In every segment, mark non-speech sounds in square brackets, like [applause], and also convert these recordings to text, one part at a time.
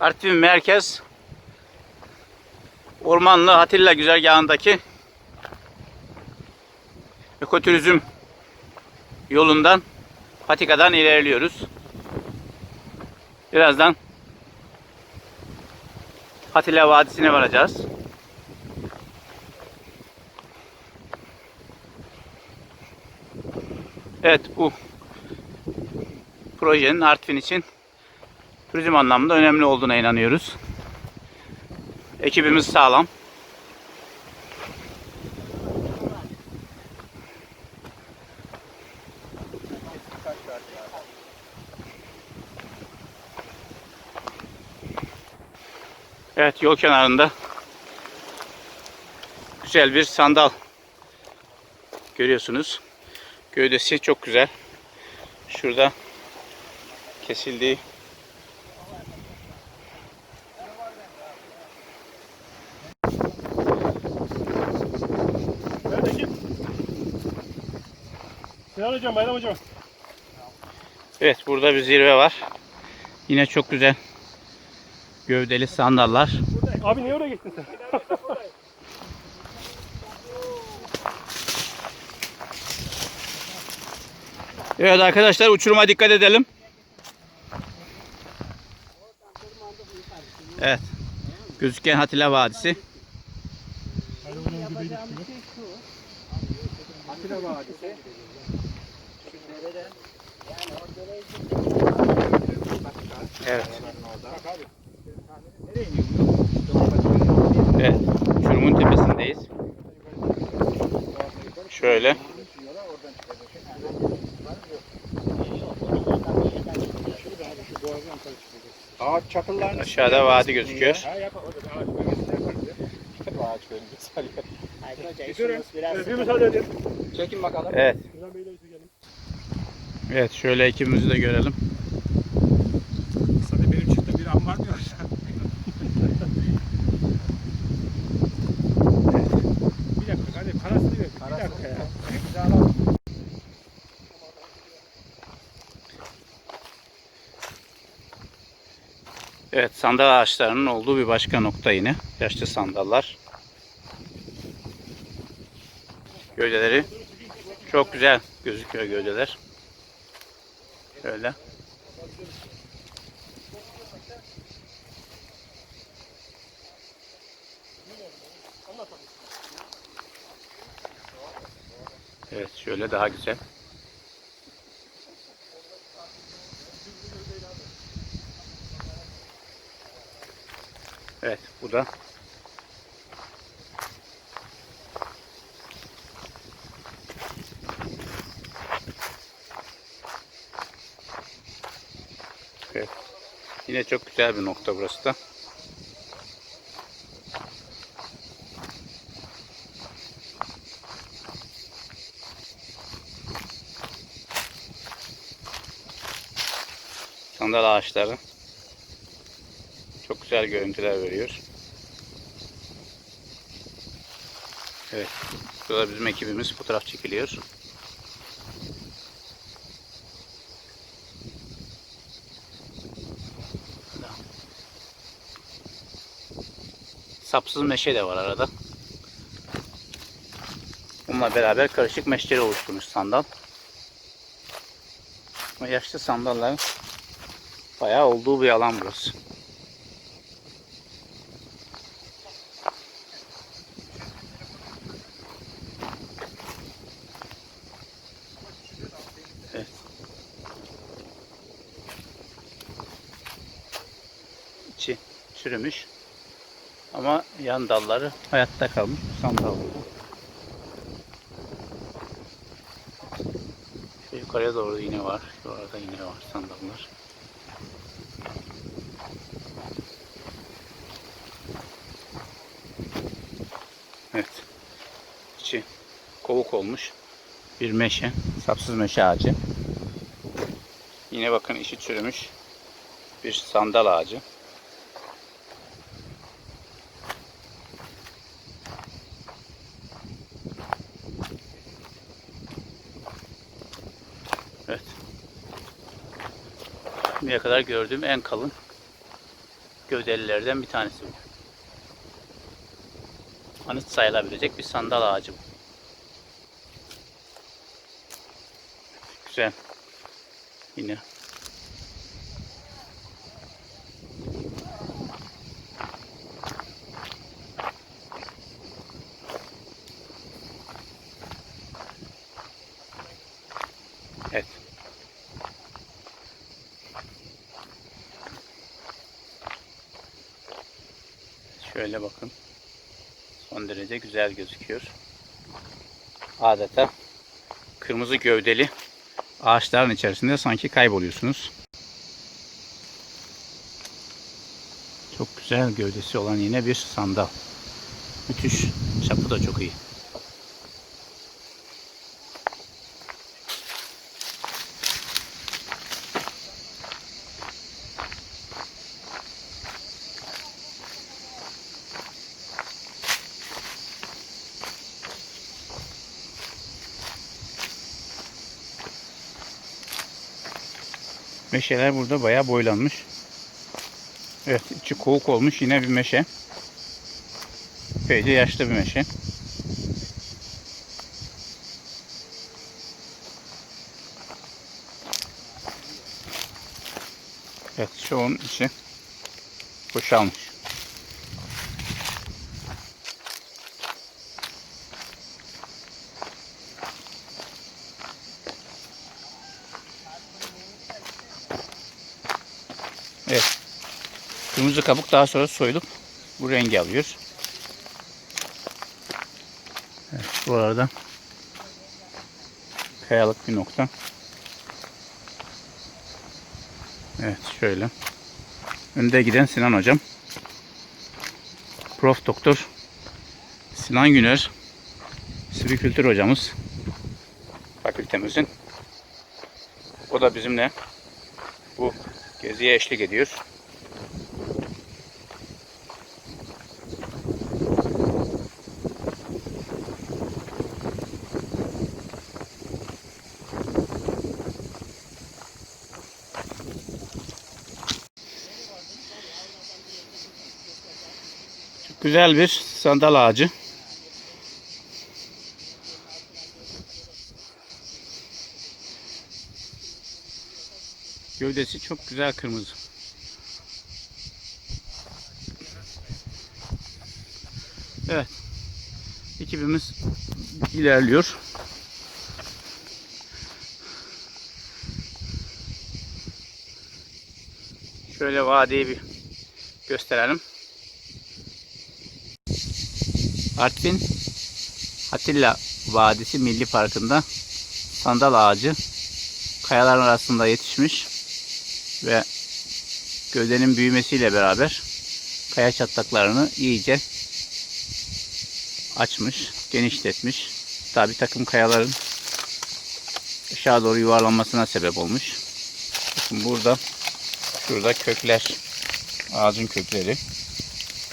Artvin Merkez Ormanlı Hatilla güzergahındaki ekoturizm yolundan patikadan ilerliyoruz. Birazdan Hatilla Vadisi'ne varacağız. Evet bu projenin Artvin için turizm anlamında önemli olduğuna inanıyoruz. Ekibimiz sağlam. Evet yol kenarında güzel bir sandal görüyorsunuz. Gövdesi çok güzel. Şurada kesildiği hocam, Bayram hocam. Evet burada bir zirve var. Yine çok güzel gövdeli sandallar. Abi niye oraya gittin sen? [laughs] Evet arkadaşlar uçuruma dikkat edelim. Evet. Gözüken Hatila Vadisi. Evet. Evet. Uçurumun tepesindeyiz. Şöyle. Ağaç çakıllarını Aşağıda vadi gözüküyor. Bir ağaç. Bir müsaade edin. Çekin bakalım. Evet. Evet şöyle ekibimizi de görelim. Sana benim çıktı bir an var mı yoksa? bir dakika hadi parasını ver. Bir dakika ya. Evet sandal ağaçlarının olduğu bir başka nokta yine. Yaşlı sandallar. Gövdeleri çok güzel gözüküyor gövdeler. Şöyle. Evet şöyle daha güzel. Evet bu da Evet. Yine çok güzel bir nokta burası da. Sandal ağaçları çok güzel görüntüler veriyor. Evet. Burada bizim ekibimiz fotoğraf çekiliyor. Sapsız meşe de var arada. Bununla beraber karışık meşleri oluşturmuş sandal. Ama yaşlı sandalların bayağı olduğu bir alan burası. Çürümüş. Ama yan dalları hayatta kalmış sandal. Şu yukarıya doğru yine var. Şu arada yine var sandallar. Evet. İçi kovuk olmuş bir meşe, sapsız meşe ağacı. Yine bakın işi çürümüş bir sandal ağacı. Evet. Şimdiye kadar gördüğüm en kalın gövdelilerden bir tanesi bu. Anıt sayılabilecek bir sandal ağacı bu. Güzel. Yine Evet. Şöyle bakın. Güzel gözüküyor. Adeta kırmızı gövdeli ağaçların içerisinde sanki kayboluyorsunuz. Çok güzel gövdesi olan yine bir sandal. Müthiş. Çapı da çok iyi. Meşeler burada bayağı boylanmış. Evet içi kovuk olmuş yine bir meşe. Epeyce yaşlı bir meşe. Evet çoğun içi boşalmış. Evet. Kırmızı kabuk daha sonra soyulup bu rengi alıyor. Evet, bu arada kayalık bir nokta. Evet şöyle. Önde giden Sinan hocam. Prof Doktor Sinan Güner Sürükültür hocamız fakültemizin. O da bizimle geziye eşlik ediyor. Çok güzel bir sandal ağacı. Gövdesi çok güzel kırmızı. Evet. Ekibimiz ilerliyor. Şöyle vadiyi bir gösterelim. Artvin Atilla Vadisi Milli Parkı'nda sandal ağacı kayaların arasında yetişmiş ve gövdenin büyümesiyle beraber kaya çatlaklarını iyice açmış, genişletmiş. Tabi takım kayaların aşağı doğru yuvarlanmasına sebep olmuş. Bakın burada şurada kökler, ağacın kökleri.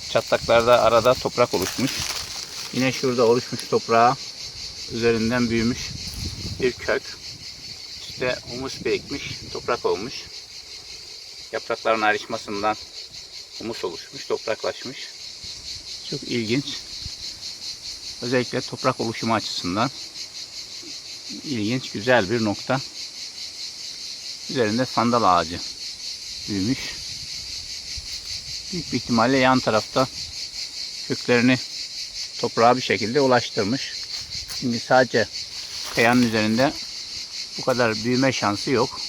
Çatlaklarda arada toprak oluşmuş. Yine şurada oluşmuş toprağa üzerinden büyümüş bir kök. İşte humus birikmiş, toprak olmuş. Yaprakların ayrışmasından humus oluşmuş, topraklaşmış. Çok ilginç. Özellikle toprak oluşumu açısından ilginç, güzel bir nokta. Üzerinde sandal ağacı büyümüş. Büyük bir ihtimalle yan tarafta köklerini toprağa bir şekilde ulaştırmış. Şimdi sadece kayanın üzerinde bu kadar büyüme şansı yok.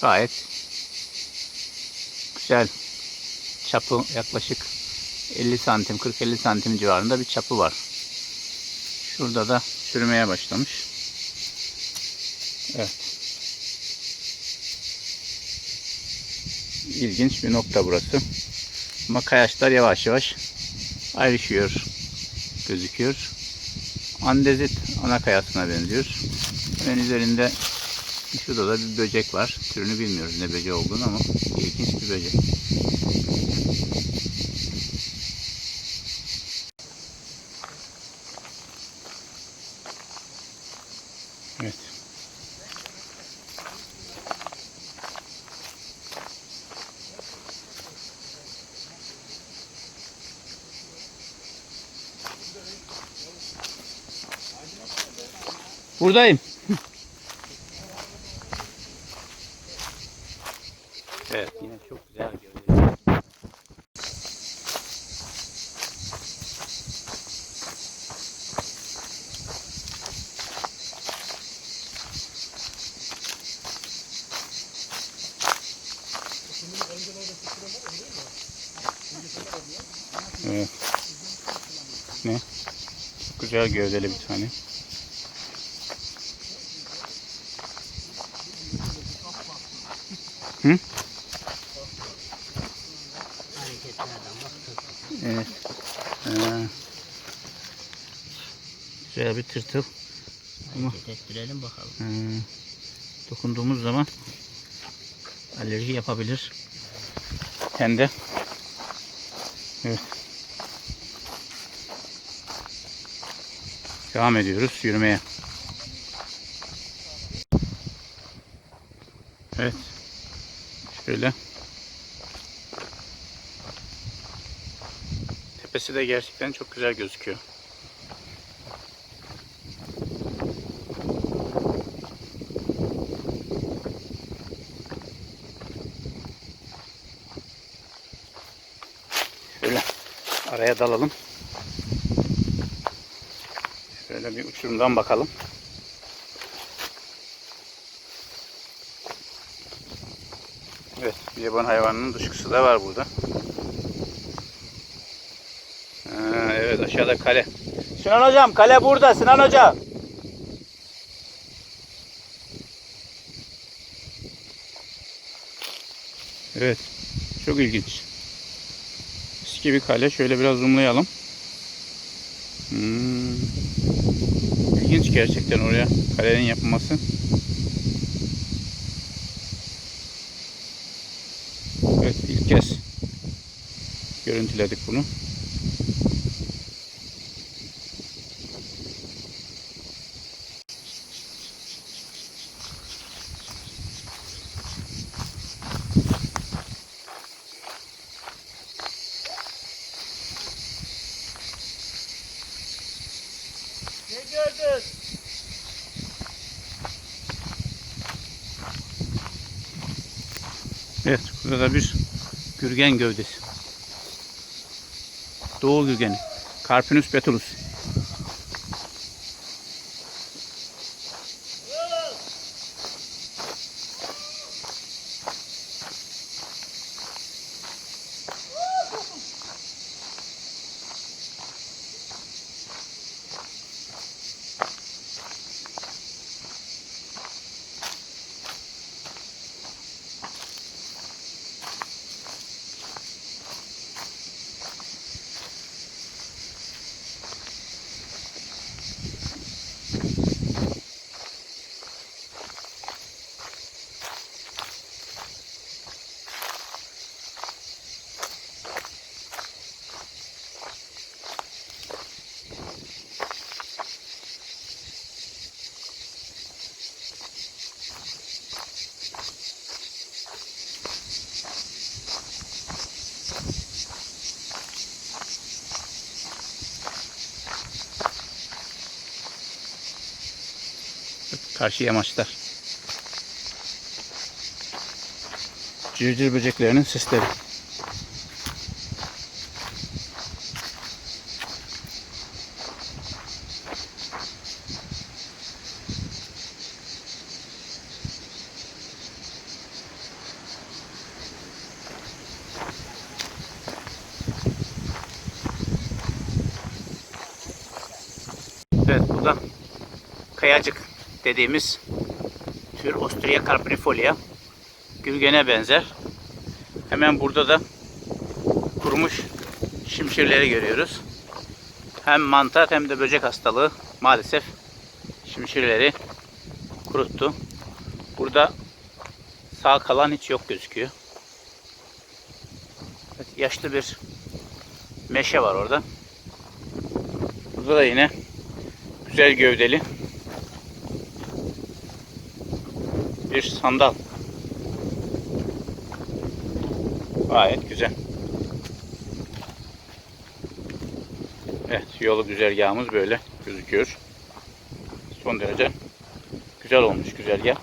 Gayet güzel çapı yaklaşık 50 santim 40-50 santim civarında bir çapı var. Şurada da çürümeye başlamış. Evet. İlginç bir nokta burası. Ama kayaçlar yavaş yavaş ayrışıyor gözüküyor. Andezit ana kayasına benziyor. Hemen üzerinde şurada da bir böcek var türünü bilmiyoruz ne böceği olduğunu ama ilginç bir böcek. Evet. Buradayım. Güzel gövdeli bir tane. Hı? Evet. Ee, güzel bir tırtıl. Hareket ettirelim bakalım. Ee, dokunduğumuz zaman alerji yapabilir. Tende. Evet. Devam ediyoruz yürümeye. Evet. Şöyle. Tepesi de gerçekten çok güzel gözüküyor. Şöyle araya dalalım. Uçurumdan bakalım. Evet, bir yaban hayvanının dışkısı da var burada. Ha, evet, aşağıda kale. Sinan hocam, kale burada. Sinan hocam. Evet, çok ilginç. Eski bir kale. Şöyle biraz zoomlayalım. Gerçekten oraya kalenin yapılması. Evet ilk kez görüntüledik bunu. Burada da bir gürgen gövdesi. Doğu gürgeni. Carpinus betulus. Karşı yamaçlar. Cırcır böceklerinin sesleri. Evet bu da kayacık dediğimiz tür Ostria carpinifolia. Gürgene benzer. Hemen burada da kurumuş şimşirleri görüyoruz. Hem mantar hem de böcek hastalığı maalesef şimşirleri kuruttu. Burada sağ kalan hiç yok gözüküyor. Evet, yaşlı bir meşe var orada. Burada da yine güzel gövdeli bir sandal. Gayet güzel. Evet yolu güzergahımız böyle gözüküyor. Son derece Güzel olmuş güzergah.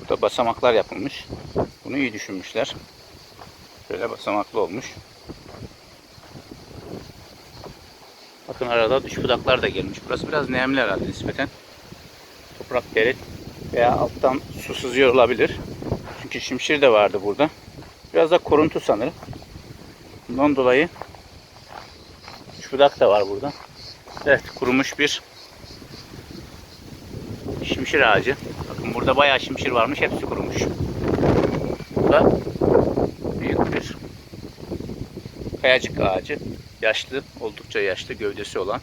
Burada basamaklar yapılmış. Bunu iyi düşünmüşler. Şöyle basamaklı olmuş. Arada düş budaklar da gelmiş. Burası biraz nemli herhalde nispeten. Toprak derin veya alttan su sızıyor olabilir. Çünkü şimşir de vardı burada. Biraz da koruntu sanırım. Bundan dolayı düş budak da var burada. Evet kurumuş bir şimşir ağacı. Bakın burada bayağı şimşir varmış. Hepsi kurumuş. Burada büyük bir kayacık ağacı. Yaşlı, oldukça yaşlı gövdesi olan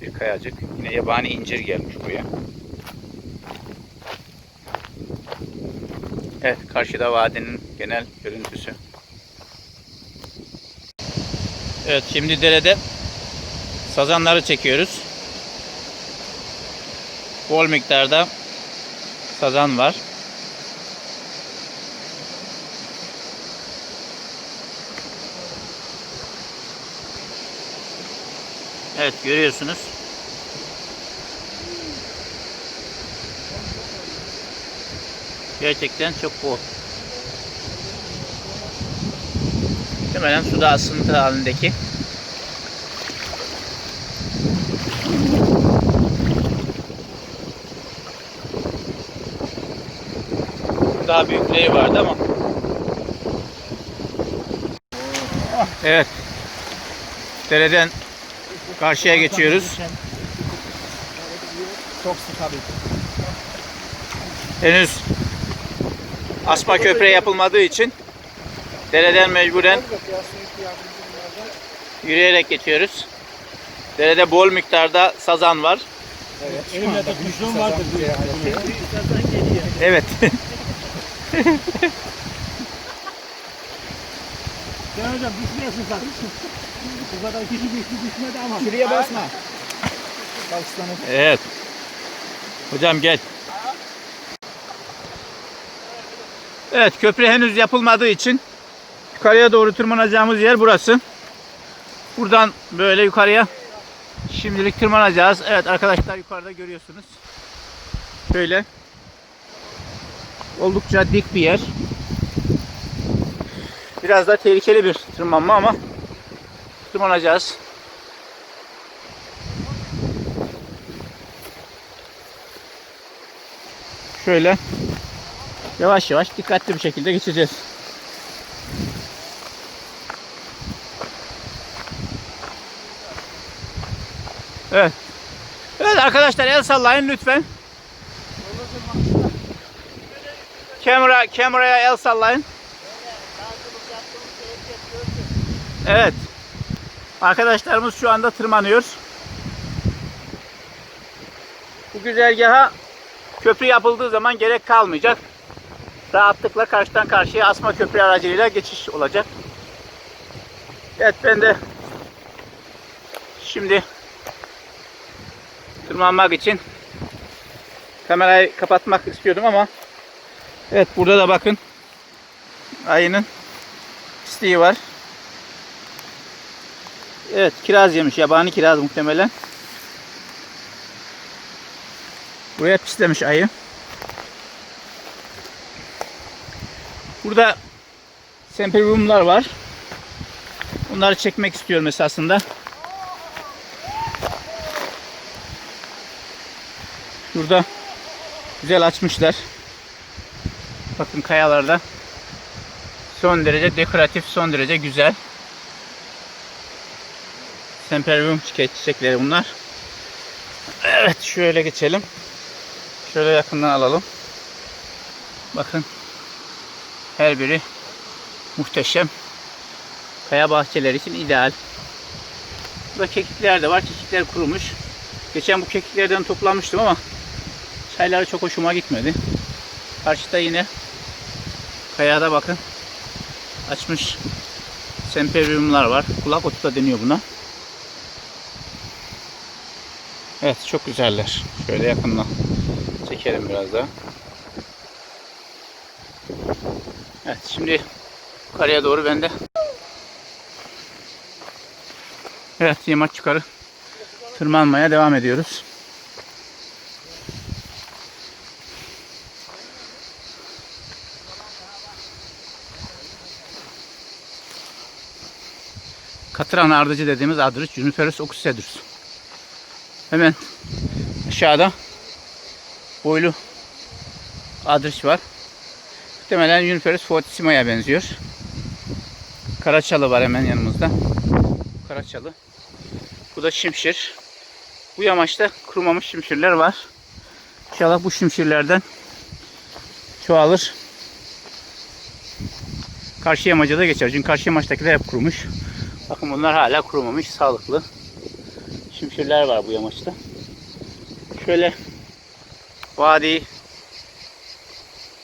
bir kayacık. Yine yabani incir gelmiş buraya. Evet, karşıda vadinin genel görüntüsü. Evet, şimdi derede sazanları çekiyoruz. Bol miktarda sazan var. Evet görüyorsunuz. Gerçekten çok bol. Muhtemelen suda asıntı halindeki. Daha büyükleri vardı ama. Evet. Dereden karşıya geçiyoruz. Çok. Henüz asma köprü yapılmadığı için dereden mecburen yürüyerek geçiyoruz. Derede bol miktarda sazan var. Evet. Elimde de kuşluğum vardır. Evet. Sen hocam düşmeyesin kardeşim. [laughs] Bu kadar kişi düştü düşmedi ama. Şuraya basma. Bak ıslanır. evet. Hocam gel. Evet köprü henüz yapılmadığı için yukarıya doğru tırmanacağımız yer burası. Buradan böyle yukarıya şimdilik tırmanacağız. Evet arkadaşlar yukarıda görüyorsunuz. Şöyle oldukça dik bir yer. Biraz da tehlikeli bir tırmanma ama tırmanacağız. Şöyle yavaş yavaş dikkatli bir şekilde geçeceğiz. Evet. Evet arkadaşlar el sallayın lütfen. Kamera kameraya el sallayın. Evet. Arkadaşlarımız şu anda tırmanıyor. Bu güzergaha köprü yapıldığı zaman gerek kalmayacak. Rahatlıkla karşıdan karşıya asma köprü aracılığıyla geçiş olacak. Evet ben de şimdi tırmanmak için kamerayı kapatmak istiyordum ama evet burada da bakın ayının pisliği var. Evet kiraz yemiş yabani kiraz muhtemelen. Buraya pislemiş ayı. Burada semperyumlar var. Bunları çekmek istiyorum esasında. Şurada güzel açmışlar. Bakın kayalarda. Son derece dekoratif, son derece güzel. Semperyum çiçekleri bunlar. Evet şöyle geçelim. Şöyle yakından alalım. Bakın. Her biri muhteşem. Kaya bahçeleri için ideal. Burada kekikler de var. Kekikler kurumuş. Geçen bu kekiklerden toplamıştım ama çayları çok hoşuma gitmedi. Karşıda yine kayada bakın açmış semperyumlar var. Kulak otu da deniyor buna. Evet çok güzeller. Şöyle yakından çekelim biraz daha. Evet şimdi yukarıya doğru ben de Evet yamaç yukarı tırmanmaya devam ediyoruz. Katıran ardıcı dediğimiz Adrich Juniperus oxycedrus. Hemen aşağıda boylu Adrich var. Muhtemelen Juniperus fortissima'ya benziyor. Karaçalı var hemen yanımızda. Karaçalı. Bu da şimşir. Bu yamaçta kurumamış şimşirler var. İnşallah bu şimşirlerden çoğalır. Karşı yamaca da geçer. Çünkü karşı yamaçtakiler hep kurumuş. Bakın bunlar hala kurumamış. Sağlıklı. Şimşirler var bu yamaçta. Şöyle vadi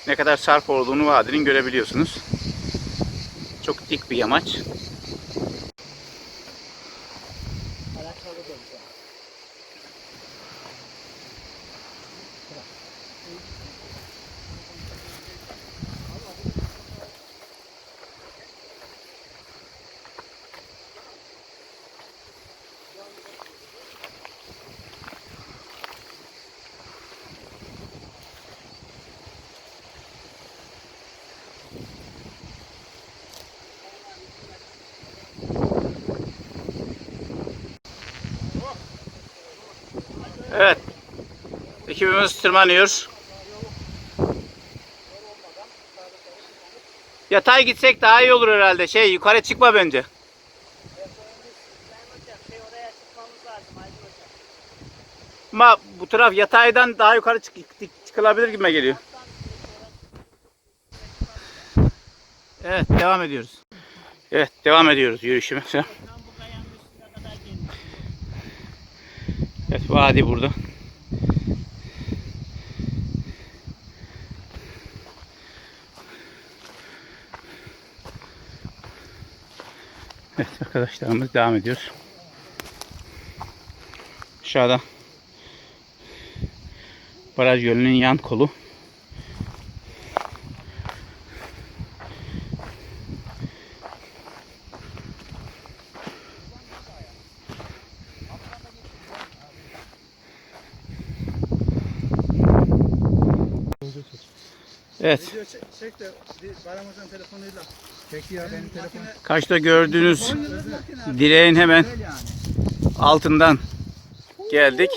ne kadar sarp olduğunu vadinin görebiliyorsunuz. Çok dik bir yamaç. Ekibimiz tırmanıyor. Yatay gitsek daha iyi olur herhalde. Şey yukarı çıkma bence. Ama bu taraf yataydan daha yukarı çık çıkılabilir gibi geliyor. Evet devam ediyoruz. Evet devam ediyoruz yürüyüşümüze. Evet vadi burada. Evet arkadaşlarımız devam ediyor. Aşağıda Baraj Gölü'nün yan kolu. Evet. Video çek, çek de bir telefonuyla. Çek ya benim telefonum. Karşıda gördüğünüz direğin hemen altından geldik.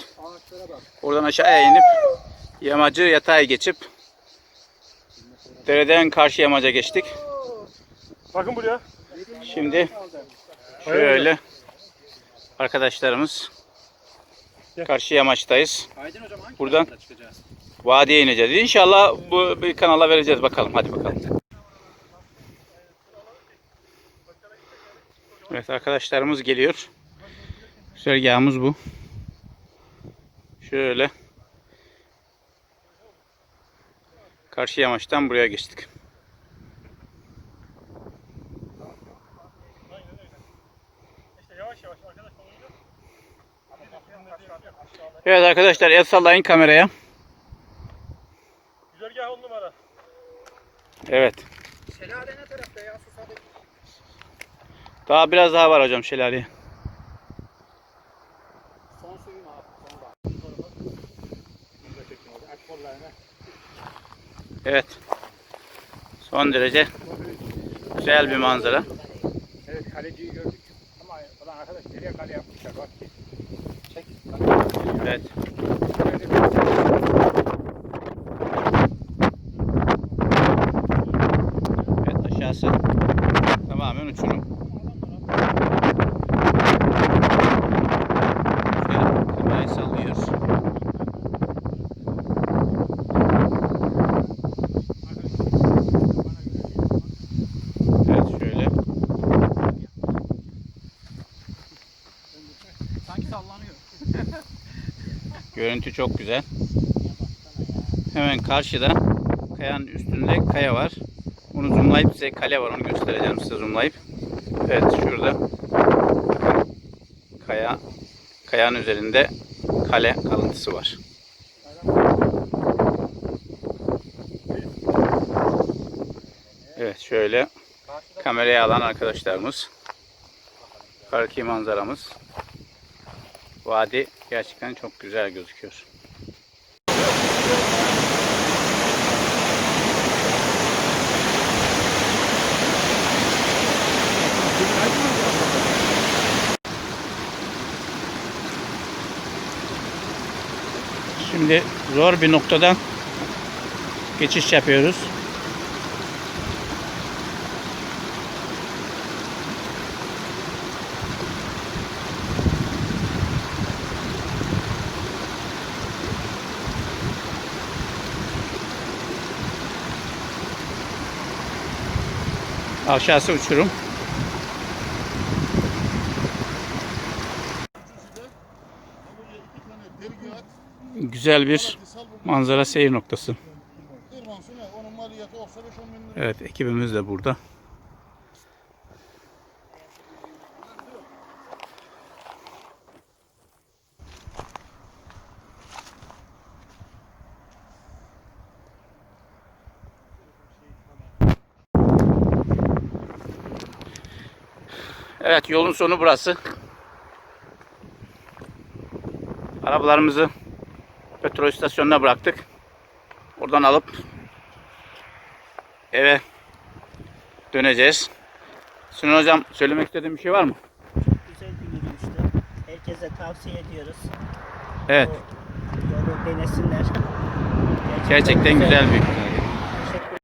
Oradan aşağıya inip yamacı yatay geçip dereden karşı yamaca geçtik. Bakın buraya. Şimdi şöyle arkadaşlarımız karşı yamaçtayız. Aydın Hocam hangi Buradan vadiye ineceğiz. İnşallah bu bir kanala vereceğiz bakalım. Hadi bakalım. Evet arkadaşlarımız geliyor. Güzergahımız bu. Şöyle. Karşı yamaçtan buraya geçtik. İşte yavaş yavaş arkadaş olunca. Evet arkadaşlar el sallayın kameraya. Güzergah on numara. Evet. Şelale ne tarafta ya? Daha biraz daha var hocam şelaleye. Son suyum abi. Evet. Son derece güzel bir manzara. Evet kaleciyi gördük. Ama ulan arkadaş nereye kale yapmışlar bak. Çek. Evet. Evet aşağısı tamamen uçurum. Şöyle kamerayı sallıyoruz. Evet şöyle. Sanki sallanıyor. Görüntü çok güzel. Hemen karşıda kayanın üstünde kaya var. Bunu zoomlayıp size kale var onu göstereceğim size zoomlayıp. Evet şurada kaya kayanın üzerinde kale kalıntısı var. Evet şöyle kameraya alan arkadaşlarımız. Yukarıki manzaramız. Vadi gerçekten çok güzel gözüküyor. Şimdi zor bir noktadan geçiş yapıyoruz. Aşağısı uçurum. Güzel bir manzara seyir noktası. Onun maliyeti olsa 5-10 bin lira. Evet ekibimiz de burada. Evet yolun sonu burası. Arabalarımızı petrol istasyonuna bıraktık. Oradan alıp eve döneceğiz. Sinan hocam söylemek istediğin bir şey var mı? Güzel bir yürüyüştü. Herkese tavsiye ediyoruz. Evet. Bu yolu denesinler. Gerçekten güzel bir